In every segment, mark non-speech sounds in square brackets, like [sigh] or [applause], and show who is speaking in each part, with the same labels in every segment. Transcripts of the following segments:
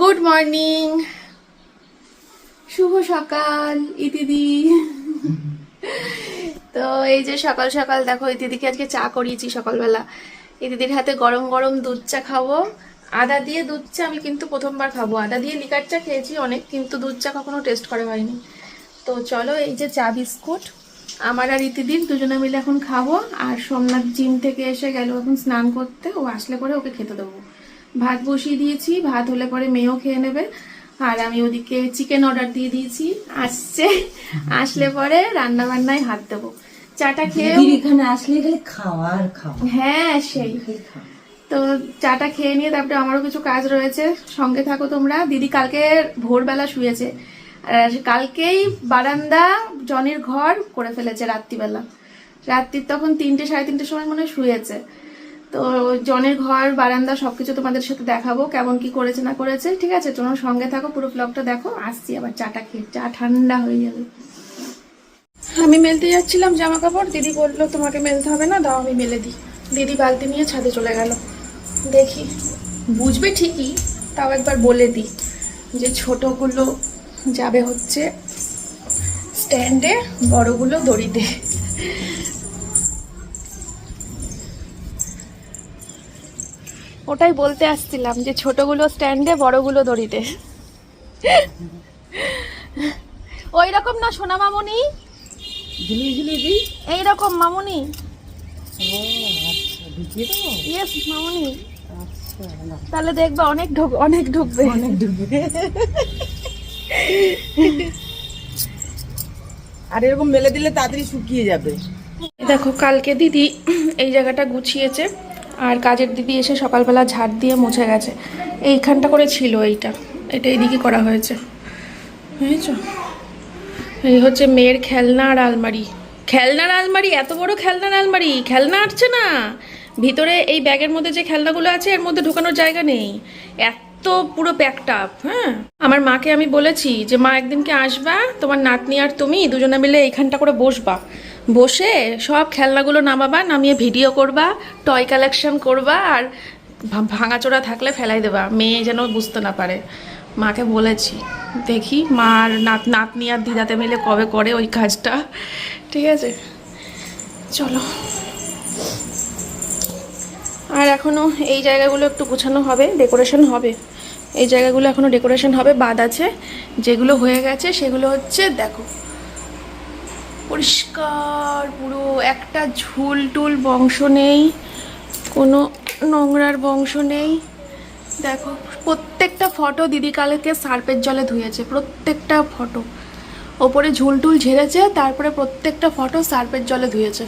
Speaker 1: Good morning শুভ সকাল ইতিদি তো এই যে সকাল সকাল, দেখো ইতিদিকে আজকে চা করিয়েছি সকালবেলা। ইতিদির হাতে গরম গরম দুধ চা খাব। আদা দিয়ে দুধ চা আমি কিন্তু প্রথমবার খাব। আদা দিয়ে লিকার চা খেয়েছি অনেক, কিন্তু দুধ চা কখনো টেস্ট করা হয়নি। তো চলো, এই যে চা বিস্কুট, আমার আর ইতিদির দুজনে মিলে এখন খাব। আর সোমনাথ জিম থেকে এসে গেল এখন স্নান করতে। ও আসলে পরে ওকে খেতে দেবো। ভাত বসিয়ে দিয়েছি ভাত হলে পরে মেয়েও খেয়ে নেবে। আর আমি ওদিকে চিকেন অর্ডার দিয়ে দিয়েছি। আসছে আসলে পরে রান্না বান্নায় হাত দেবো। চাটা খেয়ে
Speaker 2: এখানে আসলে খালি খাওয়া আর খাওয়া।
Speaker 1: হ্যাঁ সেই। তো চাটা খেয়ে নিয়ে তারপরে আমারও কিছু কাজ রয়েছে। সঙ্গে থাকো তোমরা। দিদি কালকে ভোরবেলা শুয়েছে। আর কালকেই বারান্দা জনের ঘর করে ফেলেছে রাত্রিবেলা। রাত্রির তখন তিনটে সাড়ে তিনটের সময় মনে হয় শুয়েছে। তো জনের ঘর, বারান্দা, সবকিছু তোমাদের সাথে দেখাবো, কেমন কি করেছে না করেছে। ঠিক আছে তোমরা সঙ্গে থাকো, পুরো ব্লগটা দেখো। আসছি আবার চাটা খেয়ে, চা ঠান্ডা হয়ে যাবে। আমি মেলতে যাচ্ছিলাম জামা কাপড় দিদি বলল তোমাকে মেলতে হবে না, দাও আমি মেলে দিই। দিদি বালতি নিয়ে ছাদে চলে গেল। দেখি, বুঝবে ঠিকই, তাও একবার বলে দিই যে ছোটগুলো যাবে হচ্ছে স্ট্যান্ডে বড়গুলো দড়িতে। ওটাই বলতে আসছিলাম যে ছোটগুলো স্ট্যান্ডে বড়গুলো দড়িতে। ওই রকম না সোনা মামুনি?
Speaker 2: দিই
Speaker 1: এইরকম মামুনি।
Speaker 2: আচ্ছা
Speaker 1: ইয়েস মামুনি।
Speaker 2: আচ্ছা
Speaker 1: তাহলে দেখবে অনেক ঢুক অনেক ঢুকবে।
Speaker 2: অনেক ডুববে আর এরকম মেলে দিলে তাড়াতাড়ি শুকিয়ে যাবে।
Speaker 1: দেখো কালকে দিদি এই জায়গাটা গুছিয়েছে। আর কাজের দিদি এসে সকালবেলা ঝাড় দিয়ে মুছে গেছে। এইখানটা করে ছিল এইটা। এটা এইদিকে করা হয়েছে। বুঝেছ? এই হচ্ছে মেয়ের খেলনা আর আলমারি। খেলনার আলমারি? এত বড় খেলনার আলমারি? খেলনা আটছে না। ভিতরে এই ব্যাগের মধ্যে যে খেলনাগুলো আছে, এর মধ্যে ঢোকানোর জায়গা নেই। এত পুরো প্যাকড আপ হ্যাঁ? আমার মাকে আমি বলেছি যে, মা, একদিনকে আসবা, তোমার নাতনি আর তুমি দুজনে মিলে এইখানটা করে বসবা। বসে সব খেলনাগুলো নামাবা, নামিয়ে ভিডিও করবা টয় কালেকশন করবা আর ভাঙাচোরা থাকলে ফেলাই দেবা। মেয়ে যেন বুঝতে না পারে। মাকে বলেছি, দেখি মা আর নাত নাতনি আর দিদাতে মিলে কবে করে ওই কাজটা। ঠিক আছে? চলো। আর এখনও এই জায়গাগুলো একটু গোছানো হবে ডেকোরেশন হবে। এই জায়গাগুলো এখনও ডেকোরেশন হবে, বাদ আছে। যেগুলো হয়ে গেছে, সেগুলো হচ্ছে, দেখো পরিষ্কার, পুরো একটা ঝুল টুল বংশ নেই, কোনো নোংরার বংশ নেই। দেখো, প্রত্যেকটা ফটো দিদি কালকে সার্পের জলে ধুয়েছে, প্রত্যেকটা ফটো। ওপরে ঝুল টুল ঝেড়েছে, তারপরে প্রত্যেকটা ফটো সার্পের জলে ধুয়েছে।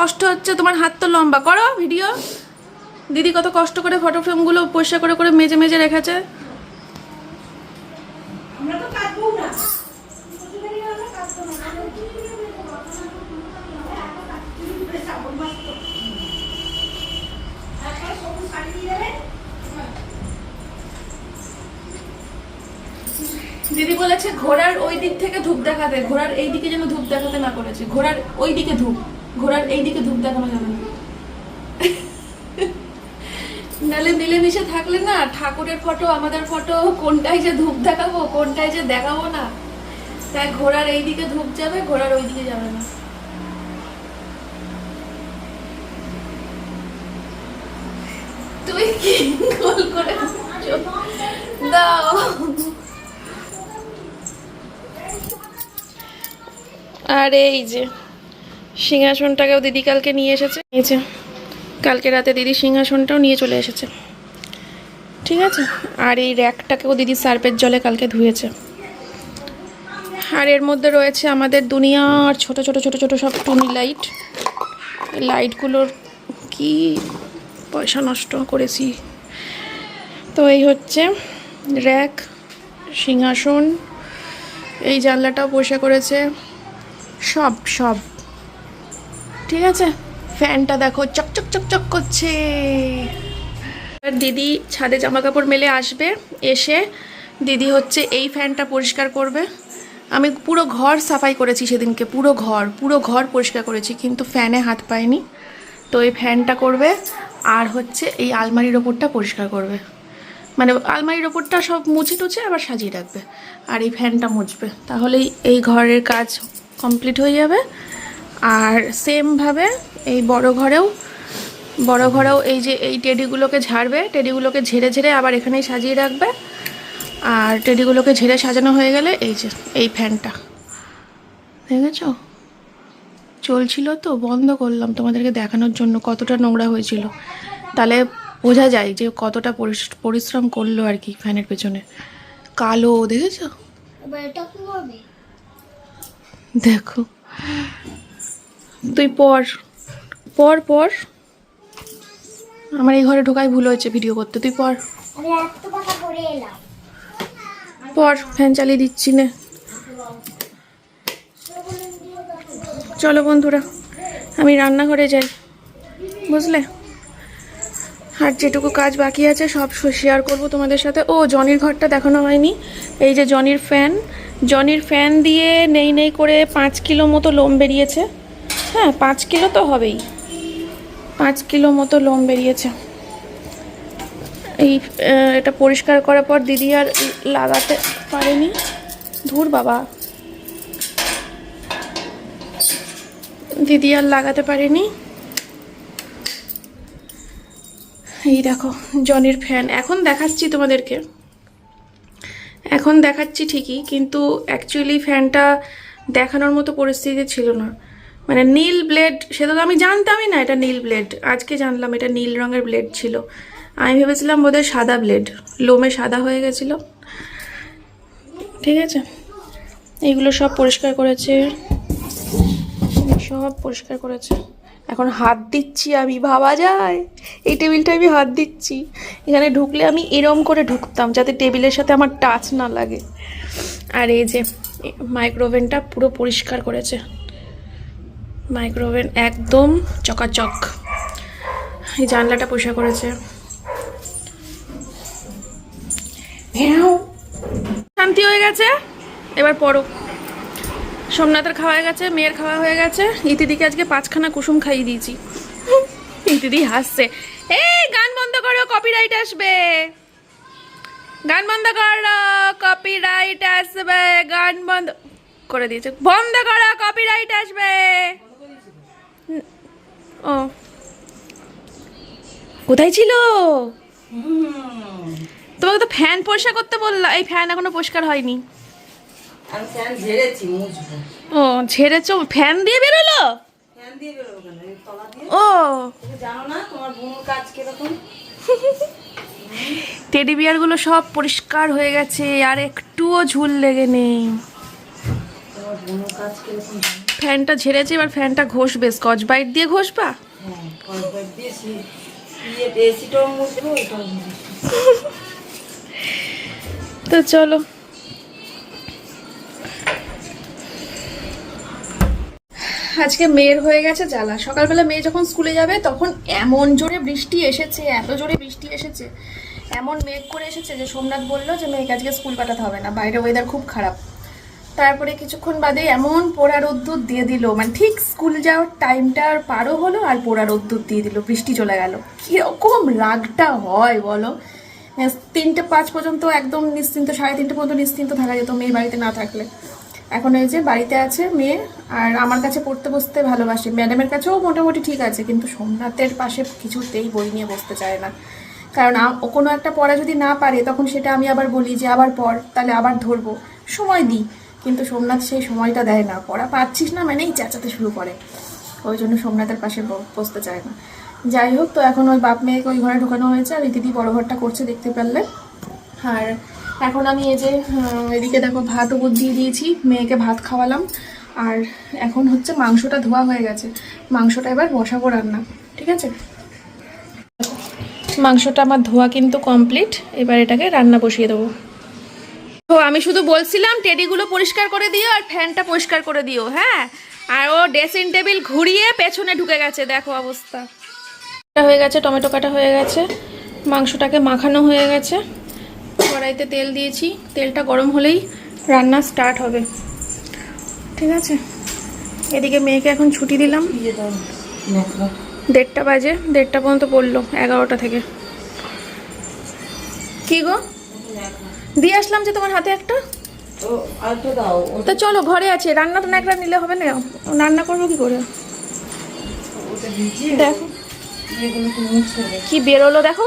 Speaker 1: কষ্ট হচ্ছে তোমার হাত তো লম্বা। করো ভিডিও দিদি কত কষ্ট করে ফটো ফ্রেমগুলো পরিষ্কার করে করে মেজে মেজে রেখেছে। দিদি বলেছে ঘোড়ার ওই দিক থেকে ধূপ দেখাতে ঘোড়ার এই দিকে যেন ধূপ দেখাতে না করেছে ঘোড়ার ওই দিকে ধূপ। ঘোড়ার এই দিকে ধূপ দেখানো যাবে না। নালে মিলেমিশে থাকলে না ঠাকুরের ফটো আমাদের ফটো কোনটায় যে ধূপ দেখাবো কোনটায় যে দেখাবো না। তাই ঘোড়ার এই দিকে ধূপ যাবে ঘোড়ার ওই দিকে যাবে না। তুই কি গোল করে দাও। আর এই যে। সিংহাসনটাকেও দিদি কালকে নিয়ে এসেছে। নিয়েছে। কালকে রাতে দিদি সিংহাসনটাও নিয়ে চলে এসেছে। ঠিক আছে? আর এই র্যাকটাকেও দিদি সার্পের জলে কালকে ধুয়েছে। আর এর মধ্যে রয়েছে আমাদের দুনিয়ার ছোট ছোট ছোট ছোট সব টুনি লাইট। লাইটগুলোর কি পয়সা নষ্ট করেছি। তো এই হচ্ছে র্যাক সিংহাসন এই জানলাটাও বসে করেছে। সব সব। ঠিক আছে? ফ্যানটা দেখো চকচক চকচক করছে। আর দিদি ছাদে জামা কাপড় মেলে আসবে, এসে দিদি হচ্ছে এই ফ্যানটা পরিষ্কার করবে। আমি পুরো ঘর সাফাই করেছি সেদিনকে, পুরো ঘর পুরো ঘর পরিষ্কার করেছি, কিন্তু ফ্যানে হাত পায়নি। তো এই ফ্যানটা করবে, আর হচ্ছে এই আলমারির ওপরটা পরিষ্কার করবে। মানে আলমারির ওপরটা সব মুছে টুছে আবার সাজিয়ে রাখবে, আর এই ফ্যানটা মুছবে। তাহলেই এই ঘরের কাজ কমপ্লিট হয়ে যাবে। আর সেমভাবে এই বড় ঘরেও বড় ঘরেও এই যে এই টেডিগুলোকে ঝাড়বে টেডিগুলোকে ঝেড়ে ঝেড়ে আবার এখানেই সাজিয়ে রাখবে। আর টেডিগুলোকে ঝেড়ে সাজানো হয়ে গেলে এই যে এই ফ্যানটা। দেখেছ? চলছিল তো বন্ধ করলাম তোমাদেরকে দেখানোর জন্য কতটা নোংরা হয়েছিল। তাহলে বোঝা যায় যে কতটা পরিশ- পরিশ্রম করল আর কি ফ্যানের পেছনে। কালো দেখেছ? দেখো। তুই পর পর পর। আমার এই ঘরে ঢোকাই ভুল হয়েছে ভিডিও করতে তুই পর। পর ফ্যান চালিয়ে দিচ্ছি না। চলো বন্ধুরা আমি রান্নাঘরে যাই বুঝলে? আর যেটুকু কাজ বাকি আছে সব শেয়ার করব তোমাদের সাথে। ও জনির ঘরটা দেখানো হয়নি। এই যে জনির ফ্যান জনির ফ্যান দিয়ে নেই নেই করে পাঁচ কিলো মতো লোম বেরিয়েছে। হ্যাঁ পাঁচ কিলো তো হবেই। পাঁচ কিলো মতো লোম বেরিয়েছে। এই এটা পরিষ্কার করার পর দিদি আর লাগাতে পারেনি। ধুর বাবা। দিদি আর লাগাতে পারেনি। এই দেখো, জনির ফ্যান। এখন দেখাচ্ছি তোমাদেরকে। এখন দেখাচ্ছি ঠিকই, কিন্তু অ্যাকচুয়ালি ফ্যানটা দেখানোর মতো পরিস্থিতি ছিল না। মানে নীল ব্লেড সেটা তো আমি জানতামই না এটা নীল ব্লেড আজকে জানলাম এটা নীল রঙের ব্লেড ছিল। আমি ভেবেছিলাম বোধহয় সাদা ব্লেড লোমে সাদা হয়ে গেছিল। ঠিক আছে? এইগুলো সব পরিষ্কার করেছে। সব পরিষ্কার করেছে। এখন হাত দিচ্ছি আমি, ভাবা যায়। এই টেবিলটা আমি হাত দিচ্ছি। এখানে ঢুকলে আমি এরম করে ঢুকতাম যাতে টেবিলের সাথে আমার টাচ না লাগে। আর এই যে মাইক্রোওভেনটা পুরো পরিষ্কার করেছে। মাইক্রোওভেন একদম চকাচক। এই জানলাটা পোষা করেছে। শান্তি হয়ে গেছে? এবার পড়ো সোমনাথের খাওয়া হয়ে গেছে মেয়ের খাওয়া হয়ে গেছে। ইতিদিকে আজকে পাঁচখানা কুসুম খাইয়ে দিয়েছি। ইতিদি হাসছে। এই গান বন্ধ করো কপিরাইট আসবে। গান বন্ধ করো কপিরাইট আসবে। গান বন্ধ করে দিয়েছে। বন্ধ করো কপিরাইট আসবে। ও। কোথায় ছিল? তোমাকে তো ফ্যান পরিষ্কার করতে বললাম। এই ফ্যান এখনও পরিষ্কার হয়নি।
Speaker 2: ঝেড়েছি
Speaker 1: ও ছেড়েছো ফ্যান দিয়ে বেরোলো? ও। টেডি বিয়ারগুলো সব পরিষ্কার হয়ে গেছে আর একটুও ঝুল লেগে নেই। ফ্যানটা ঝেড়েছে, এবার ফ্যানটা ঘষবে, স্কচ বাইট দিয়ে ঘষবা? তো চলো। আজকে মেয়ের হয়ে গেছে জ্বালা। সকালবেলা মেয়ে যখন স্কুলে যাবে, তখন এমন জোরে বৃষ্টি এসেছে, এত জোরে বৃষ্টি এসেছে, এমন মেঘ করে এসেছে যে সোমনাথ বলল যে, মেয়েকে আজকে স্কুল পাঠাতে হবে না, বাইরে ওয়েদার খুব খারাপ। তারপরে কিছুক্ষণ বাদে এমন পোড়া রোদ্দুর দিয়ে দিল। মানে ঠিক স্কুল যাওয়ার টাইমটা আর পারও হলো আর পোড়া রোদ্দুর দিয়ে দিল। বৃষ্টি চলে গেল। কীরকম রাগটা হয় বলো? তিনটে পাঁচ পর্যন্ত একদম নিশ্চিন্ত, সাড়ে তিনটে পর্যন্ত নিশ্চিন্ত থাকা যেত মেয়ে বাড়িতে না থাকলে। এখন এই যে বাড়িতে আছে মেয়ে আর আমার কাছে পড়তে বসতে ভালোবাসে। ম্যাডামের কাছেও মোটামুটি ঠিক আছে, কিন্তু সোমনাথের পাশে কিছুতেই বই নিয়ে বসতে চায় না। কারণ ও কোনো একটা পড়া যদি না পারে, তখন সেটা আমি আবার বলি যে, আবার পড়, তাহলে আবার ধরবো। সময় দিই। কিন্তু সোমনাথ সেই সময়টা দেয় না। পড়া পাচ্ছিস না মানেই চেঁচাতে শুরু করে। ওই জন্য সোমনাথের পাশে বসতে চায় না। যাই হোক, তো এখন ওই বাপ মেয়েকে ওই ঘরে ঢোকানো হয়েছে আর দিদি বড় ঘরটা করছে দেখতে পারলে আর এখন আমি এই যে এদিকে দেখো ভাত উপর দিয়ে দিয়েছি, মেয়েকে ভাত খাওয়ালাম। আর এখন হচ্ছে মাংসটা ধোয়া হয়ে গেছে। মাংসটা এবার বসাবো রান্না, ঠিক আছে? মাংসটা আমার ধোয়া কিন্তু কমপ্লিট। এবার এটাকে রান্না বসিয়ে দেবো। তো আমি শুধু বলছিলাম, টেডিগুলো পরিষ্কার করে দিও আর ফ্যানটা পরিষ্কার করে দিও হ্যাঁ? আর ও ড্রেসিং টেবিল ঘুরিয়ে পেছনে ঢুকে গেছে, দেখো অবস্থা। হয়ে গেছে, টমেটো কাটা হয়ে গেছে, মাংসটাকে মাখানো হয়ে গেছে। কড়াইতে তেল দিয়েছি, তেলটা গরম হলেই রান্না স্টার্ট হবে। ঠিক আছে? এদিকে মেয়েকে এখন ছুটি দিলাম। দেড়টা বাজে, দেড়টা পর্যন্ত পড়ল, এগারোটা থেকে। কি গো? দিয়ে আসলাম যে তোমার হাতে একটা।
Speaker 2: তো দাও
Speaker 1: তো চলো ঘরে আছে। রান্না তো একটা নিলে হবে না? রান্না করব কি করে? দেখো। কি বেরোলো দেখো।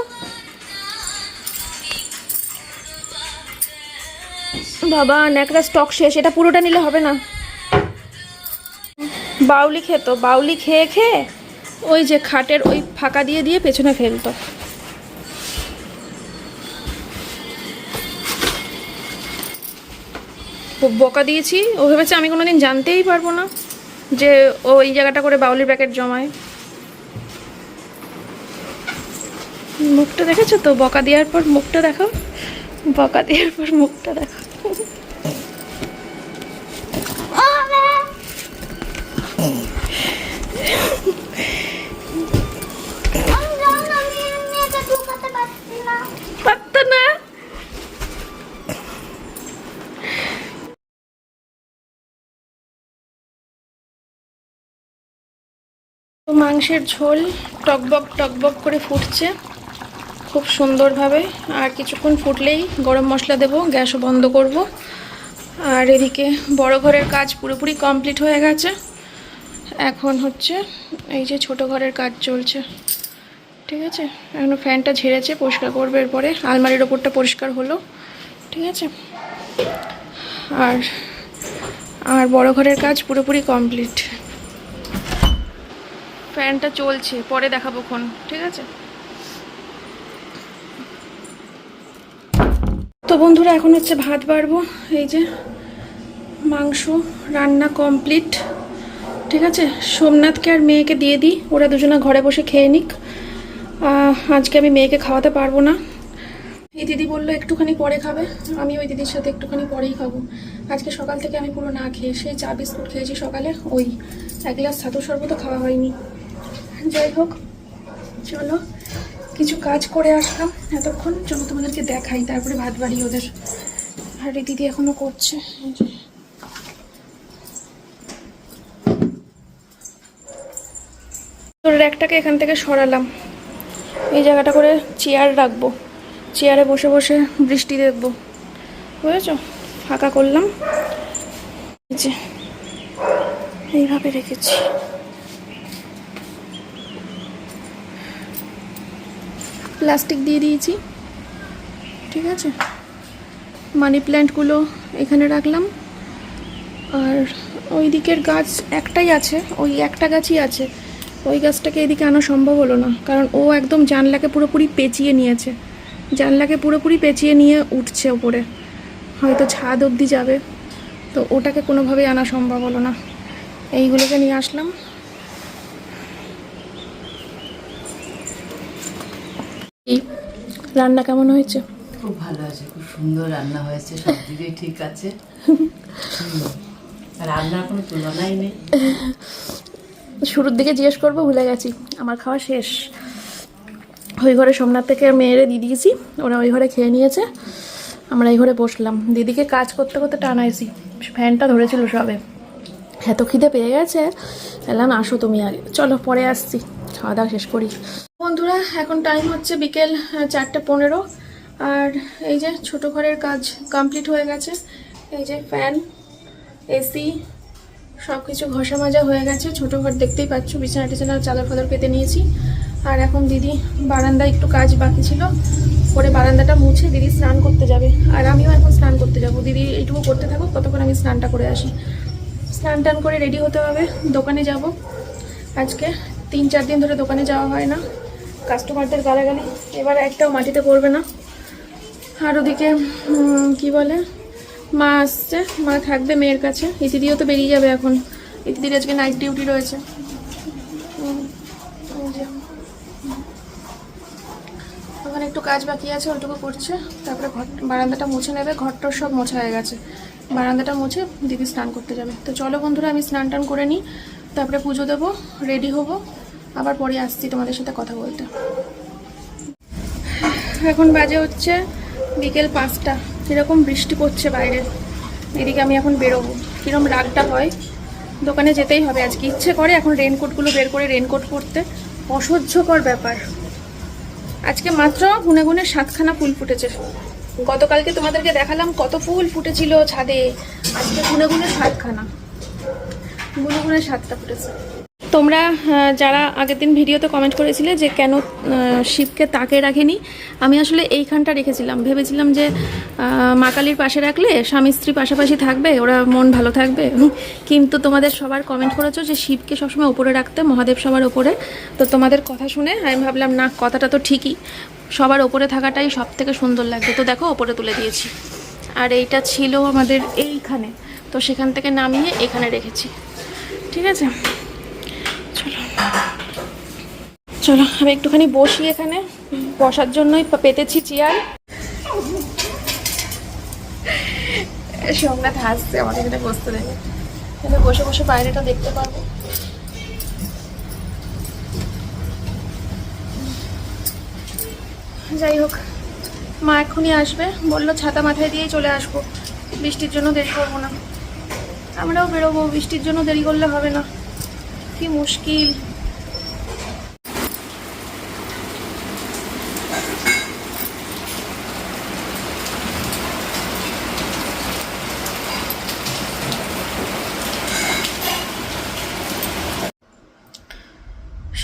Speaker 1: বাবা ন্যাকড়া স্টক শেষ। এটা পুরোটা নিলে হবে না? বাউলি খেত বাউলি খেয়ে খেয়ে ওই যে খাটের ওই ফাঁকা দিয়ে দিয়ে পেছনে ফেলতো। বকা দিয়েছি। ও ভেবেছে আমি কোনোদিন জানতেই পারব না যে ও এই জায়গাটা করে বাউলির প্যাকেট জমায়। মুখটা দেখেছ তো? বকা দেওয়ার পর মুখটা দেখো বকা দেওয়ার পর মুখটা দেখো পারতো না। মাংসের ঝোল টকবক টকবক করে ফুটছে। খুব সুন্দরভাবে। আর কিছুক্ষণ ফুটলেই গরম মশলা দেবো, গ্যাসও বন্ধ করব। আর এদিকে বড় ঘরের কাজ পুরোপুরি কমপ্লিট হয়ে গেছে। এখন হচ্ছে এই যে ছোট ঘরের কাজ চলছে। ঠিক আছে? এখনও ফ্যানটা ঝেড়েছে, পরিষ্কার করবে এরপরে। আলমারির ওপরটা পরিষ্কার হলো। ঠিক আছে? আর আর বড় ঘরের কাজ পুরোপুরি কমপ্লিট। ফ্যানটা চলছে, পরে দেখাবো ক্ষণ ঠিক আছে? তো বন্ধুরা, এখন হচ্ছে ভাত বাড়বো, এই যে মাংস রান্না কমপ্লিট, ঠিক আছে? সোমনাথকে আর মেয়েকে দিয়ে দিই, ওরা দুজনে ঘরে বসে খেয়ে নিক। আজকে আমি মেয়েকে খাওয়াতে পারব না। এই দিদি বলল, একটুখানি পরে খাবে আমি ওই দিদির সাথে একটুখানি পরেই খাব। আজকে সকাল থেকে আমি পুরো না খেয়ে, সেই চা বিস্কুট খেয়েছি সকালে, ওই এক গ্লাস ছাতু শরবতও খাওয়া হয়নি। যাই হোক, চলো, কিছু কাজ করে আসলাম এতক্ষণ। চলো তোমাদেরকে দেখাই, তারপরে ভাত বাড়ি ওদের। আর দিদি এখনও করছে। র্যাকটাকে এখান থেকে সরালাম। এই জায়গাটা করে চেয়ার রাখব। চেয়ারে বসে বসে বৃষ্টি দেখব। বুঝেছ? ফাঁকা করলাম। এইভাবে রেখেছি। প্লাস্টিক দিয়ে দিয়েছি। ঠিক আছে? মানি প্ল্যান্টগুলো এখানে রাখলাম। আর ওই দিকের গাছ একটাই আছে, ওই একটা গাছই আছে। ওই গাছটাকে এদিকে আনা সম্ভব হলো না, কারণ ও একদম জানলাকে পুরোপুরি পেঁচিয়ে নিয়েছে। জানলাকে পুরোপুরি পেঁচিয়ে নিয়ে উঠছে ওপরে। হয়তো ছাদ অবধি যাবে। তো ওটাকে কোনোভাবেই আনা সম্ভব হলো না। এইগুলোকে নিয়ে আসলাম এই রান্না কেমন হয়েছে?
Speaker 2: খুব ভালো আছে খুব সুন্দর রান্না হয়েছে সব দিকেই ঠিক আছে। রান্নার কোনো তুলনাই নেই।
Speaker 1: শুরুর দিকে জিজ্ঞেস করব ভুলে গেছি আমার খাওয়া শেষ। ওই ঘরে সোমনাথ থেকে মেয়েরে দিয়ে দিয়েছি ওরা ওই ঘরে খেয়ে নিয়েছে আমরা এই ঘরে বসলাম। দিদিকে কাজ করতে করতে টানাইছি ফ্যানটা ধরেছিল সবে। এত খিদে পেয়ে গেছে এলাম আসো তুমি আগে। চলো পরে আসছি খাওয়া দাওয়া শেষ করি। বন্ধুরা, এখন টাইম হচ্ছে বিকেল চারটে পনেরো। আর এই যে ছোট ঘরের কাজ কমপ্লিট হয়ে গেছে। এই যে ফ্যান এসি সব কিছু ঘষা মাজা হয়ে গেছে। ছোটো ঘর দেখতেই পাচ্ছ, বিছানা টিছানা চাদর ফাদর পেতে নিয়েছি। আর এখন দিদি বারান্দায় একটু কাজ বাকি ছিল। করে বারান্দাটা মুছে দিদি স্নান করতে যাবে। আর আমিও এখন স্নান করতে যাব। দিদি এইটুকু করতে থাকুক, ততক্ষণ আমি স্নানটা করে আসি। স্নান টান করে রেডি হতে হবে। দোকানে যাব। আজকে তিন চার দিন ধরে দোকানে যাওয়া হয় না। কাস্টমারদের গালাগালি, এবার একটাও মাটিতে পড়বে না। আর ওদিকে কি বলে? মা আসছে, মা থাকবে মেয়ের কাছে। ইতিদিও তো বেরিয়ে যাবে এখন। ইতিদির আজকে নাইট ডিউটি রয়েছে। ওখানে একটু কাজ বাকি আছে, ওইটুকু করছে। তারপরে ঘর, বারান্দাটা মুছে নেবে ঘরটার সব মোছা হয়ে গেছে। বারান্দাটা মুছে দিদি স্নান করতে যাবে। তো চলো বন্ধুরা, আমি স্নান টান করে নিই। তারপরে পুজো দেবো রেডি হব। আবার পরে আসছি তোমাদের সাথে কথা বলতে। এখন বাজে হচ্ছে বিকেল পাঁচটা। কীরকম বৃষ্টি পড়ছে বাইরে। এদিকে আমি এখন বেরোবো। কীরকম রাগটা হয়। দোকানে যেতেই হবে। আজকে ইচ্ছে করে এখন রেনকোটগুলো বের করে রেনকোট পরতে অসহ্যকর ব্যাপার। আজকে মাত্র গুনে গুনে সাতখানা ফুল ফুটেছে। গতকালকে তোমাদেরকে দেখালাম কত ফুল ফুটেছিল ছাদে। আজকে গুনে গুনে সাতখানা। গুনে গুনে সাতটা ফুটেছে। তোমরা যারা আগের দিন ভিডিওতে কমেন্ট করেছিলে যে কেন শিবকে তাকে রাখেনি, আমি আসলে এইখানটা রেখেছিলাম। ভেবেছিলাম যে মা কালীর পাশে রাখলে স্বামী স্ত্রী পাশাপাশি থাকবে, ওরা মন ভালো থাকবে। [laughs] কিন্তু তোমাদের সবার কমেন্ট করেছ যে শিবকে সবসময় ওপরে রাখতে, মহাদেব সবার ওপরে তো তোমাদের কথা শুনে আমি ভাবলাম, না, কথাটা তো ঠিকই। সবার ওপরে থাকাটাই সব থেকে সুন্দর লাগবে তো দেখো ওপরে তুলে দিয়েছি। আর এইটা ছিল আমাদের এইখানে। তো সেখান থেকে নামিয়ে এখানে রেখেছি। ঠিক আছে? চলো, আমি একটুখানি বসি এখানে। বসার জন্যই পেতেছি চেয়ার সোমনাথ হাসছে, আমাকে এখানে বসতে দেবে এখানে বসে বসে বাইরেটা দেখতে পারব যাই হোক, মা এক্ষুনি আসবে। বলল ছাতা মাথায় দিয়েই চলে আসব। বৃষ্টির জন্য দেরি করব না। আমরাও বেরোবো, বৃষ্টির জন্য দেরি করলে হবে না। কি মুশকিল।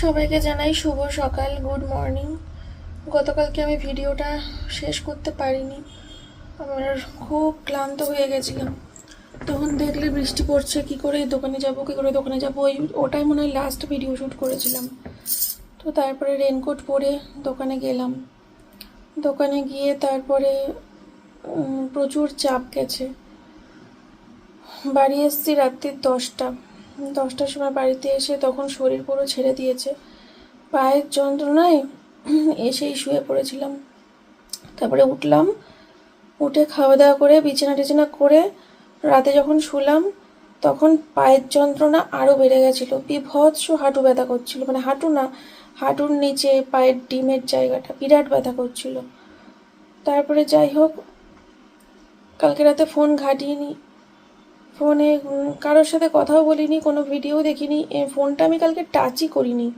Speaker 1: সবাইকে জানাই শুভ সকাল গুড মর্নিং গতকালকে আমি ভিডিওটা শেষ করতে পারিনি। আমার খুব ক্লান্ত হয়ে গেছিলাম। তখন দেখলে বৃষ্টি পড়ছে, কি করে দোকানে যাব, কি করে দোকানে যাব, ওই ওটাই মনে হয় লাস্ট ভিডিও শ্যুট করেছিলাম। তো তারপরে রেনকোট পরে দোকানে গেলাম। দোকানে গিয়ে তারপরে প্রচুর চাপ গেছে। বাড়ি এসেছি রাত্রির দশটা। দশটার সময় বাড়িতে এসে তখন শরীর পুরো ছেড়ে দিয়েছে। পায়ের যন্ত্রণায় এসেই শুয়ে পড়েছিলাম। তারপরে উঠলাম, উঠে খাওয়া দাওয়া করে, বিছানা টিছানা করে রাতে যখন শুলাম, তখন পায়ের যন্ত্রণা আরও বেড়ে গেছিল। বিভৎস হাঁটু ব্যথা করছিল। মানে হাঁটু না, হাঁটুর নিচে পায়ের ডিমের জায়গাটা বিরাট ব্যথা করছিল। তারপরে যাই হোক, কালকে রাতে ফোন ঘাটিনি ফোনে কারোর সাথে কথাও বলিনি, কোনো ভিডিও দেখিনি। ফোনটা আমি কালকে টাচই করিনি।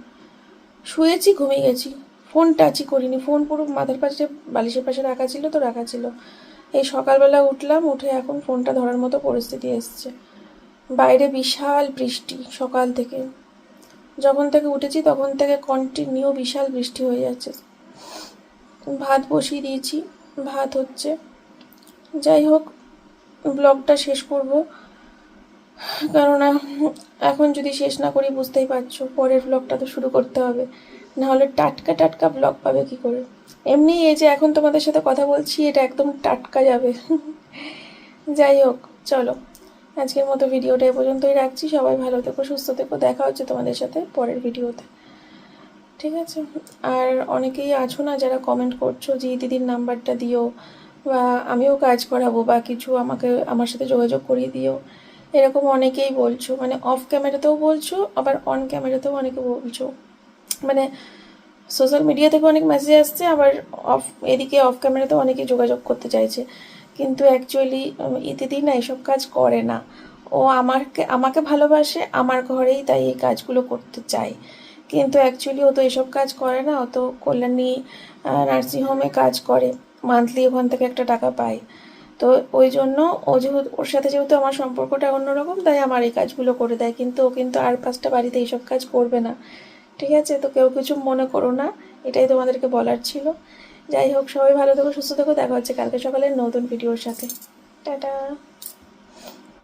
Speaker 1: শুয়েছি, ঘুমিয়ে গেছি। ফোন টাচই করিনি। ফোন পুরো মাথার পাশে, বালিশের পাশে রাখা ছিল তো, রাখা ছিল। এই সকালবেলা উঠলাম, উঠে এখন ফোনটা ধরার মতো পরিস্থিতি এসছে। বাইরে বিশাল বৃষ্টি সকাল থেকে। যখন থেকে উঠেছি, তখন থেকে কন্টিনিউ বিশাল বৃষ্টি হয়ে যাচ্ছে। ভাত বসিয়ে দিয়েছি, ভাত হচ্ছে। যাই হোক ব্লগটা শেষ করব। কেননা, এখন যদি শেষ না করি, বুঝতেই পারছ, পরের ব্লগটা তো শুরু করতে হবে। নাহলে টাটকা টাটকা ব্লগ পাবে কি করে? এমনি এই যে এখন তোমাদের সাথে কথা বলছি, এটা একদম টাটকা যাবে। যাই হোক, চলো। আজকের মতো ভিডিওটা এ পর্যন্তই রাখছি। সবাই ভালো থেকো, সুস্থ থেকো। দেখা হচ্ছে তোমাদের সাথে পরের ভিডিওতে। ঠিক আছে? আর অনেকেই আছো না যারা কমেন্ট করছ যে দিদির নাম্বারটা দিও বা আমিও কাজ করাবো বা কিছু আমাকে, আমার সাথে যোগাযোগ করিয়ে দিও। এরকম অনেকেই বলছো মানে অফ ক্যামেরাতেও বলছো, আবার অন ক্যামেরাতেও অনেকে বলছো। মানে সোশ্যাল মিডিয়া থেকে অনেক মেসেজ আসছে, আবার অফ এদিকে অফ ক্যামেরাতেও অনেকে যোগাযোগ করতে চাইছে। কিন্তু অ্যাকচুয়ালি ইতিদি না এসব কাজ করে না। ও আমাকে আমাকে ভালোবাসে, আমার ঘরেই তাই এই কাজগুলো করতে চায়। কিন্তু অ্যাকচুয়ালি ও তো এসব কাজ করে না, ও তো কল্যাণী নার্সিংহোমে কাজ করে। মান্থলি ওখান থেকে একটা টাকা পায়। তো ওই জন্য ও যেহেতু, ওর সাথে যেহেতু আমার সম্পর্কটা অন্যরকম, তাই আমার এই কাজগুলো করে দেয়। কিন্তু ও কিন্তু আর পাঁচটা বাড়িতে এইসব কাজ করবে না। ঠিক আছে? তো কেউ কিছু মনে করো না। এটাই তোমাদেরকে বলার ছিল। যাই হোক, সবাই ভালো থেকো, সুস্থ থেকো। দেখা হচ্ছে কালকে সকালে নতুন ভিডিওর সাথে। টাটা!